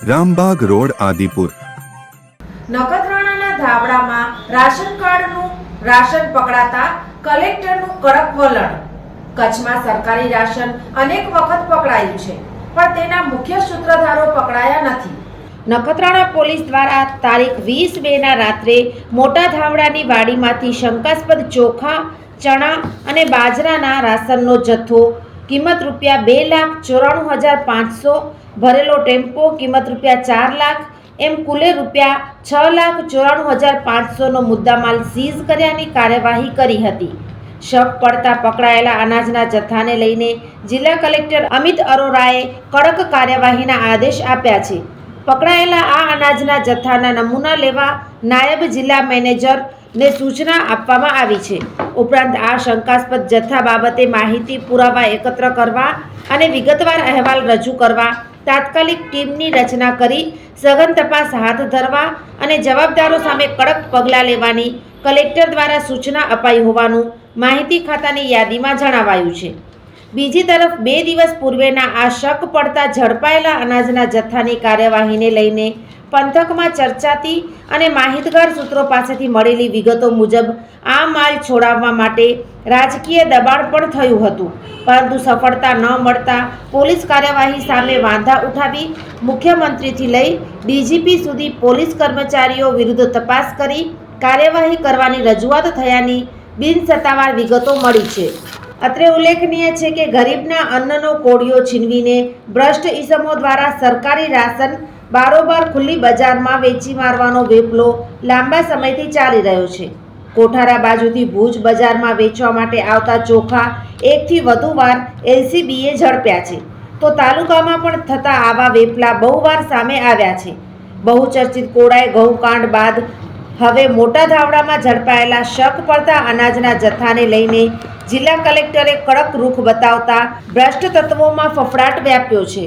Rambag road Adipur. નખત્રાણાના ધાબળામાં ration કાર્ડનું ration પકડાતા કલેક્ટરનું કડક વલણ. કચ્છમાં સરકારી રાશન અનેક વખત પકડાયું છે પણ તેના મુખ્ય સૂત્રધારો પકડાયા નથી. નખત્રાણા પોલીસ દ્વારા તારીખ વીસ બે ના રાત્રે મોટા ધાવડાની વાડીમાંથી શંકાસ્પદ ચોખા ચણા અને બાજરાના રાશનનો જથ્થો કિંમત રૂપિયા બે લાખ ચોરાણું હજાર પાંચસો, ભરેલો ટેમ્પો કિંમત રૂપિયા ચાર લાખ, એમ કુલે રૂપિયા છ લાખ ચોરાણું હજાર પાંચસોનો મુદ્દામાલ સીઝ કર્યાની કાર્યવાહી કરી હતી. શક પડતા પકડાયેલા અનાજના જથ્થાને લઈને જિલ્લા કલેક્ટર અમિત અરોરાએ કડક કાર્યવાહીના આદેશ આપ્યા છે. પકડાયેલા આ અનાજના જથ્થાના નમૂના લેવા નાયબ જિલ્લા મેનેજરને સૂચના આપવામાં આવી છે. ઉપરાંત આ શંકાસ્પદ જથ્થા બાબતે માહિતી પુરાવા એકત્ર કરવા અને વિગતવાર અહેવાલ રજૂ કરવા, તાત્કાલિક ટીમની રચના કરી, સઘન તપાસ હાથ ધરવા અને જવાબદારો સામે કડક પગલાં લેવાની કલેક્ટર દ્વારા સૂચના અપાઈ હોવાનું માહિતી ખાતાની યાદીમાં જણાવાયું છે. બીજી તરફ, બે દિવસ પૂર્વેના આ શક પડતા ઝડપાયેલા અનાજના જથ્થાની કાર્યવાહીને લઈને પંથકમાં ચર્ચાતી અને માહિતગાર સૂત્રો પાસેથી મળેલી વિગતો મુજબ આ માલ છોડાવવા માટે રાજકીય દબાણ પણ થયું હતું. પરંતુ સફળતા ન મળતા પોલીસ કાર્યવાહી સામે વાંધા ઉઠાવી મુખ્યમંત્રીથી લઈ ડીજીપી સુધી પોલીસ કર્મચારીઓ વિરુદ્ધ તપાસ કરી કાર્યવાહી કરવાની રજૂઆત થયાની બિનસત્તાવાર વિગતો મળી છે. અત્રે ઉલ્લેખનીય છે કે ગરીબના અન્નનો કોળિયો છીનવીને ભ્રષ્ટ ઈસમો દ્વારા સરકારી રાશન બારોબાર ખુલ્લી બજારમાં વેચી મારવાનો વેપલો લાંબા સમયથી ચાલી રહ્યો છે. કોઠારા બાજુથી ભુજ બજારમાં વેચવા માટે આવતા ચોખા એકથી વધુ વાર એલસીબીએ ઝડપ્યા છે. તો તાલુકામાં પણ થતા આવા વેપલા બહુવાર સામે આવ્યા છે. બહુચર્ચિત કોળાએ ઘઉંકાંડ બાદ હવે મોટા ધાવડામાં ઝડપાયેલા શક પડતા અનાજના જથ્થાને લઈને જિલ્લા કલેક્ટરે કડક રૂખ બતાવતા ભ્રષ્ટ તત્વોમાં ફફડાટ વ્યાપ્યો છે.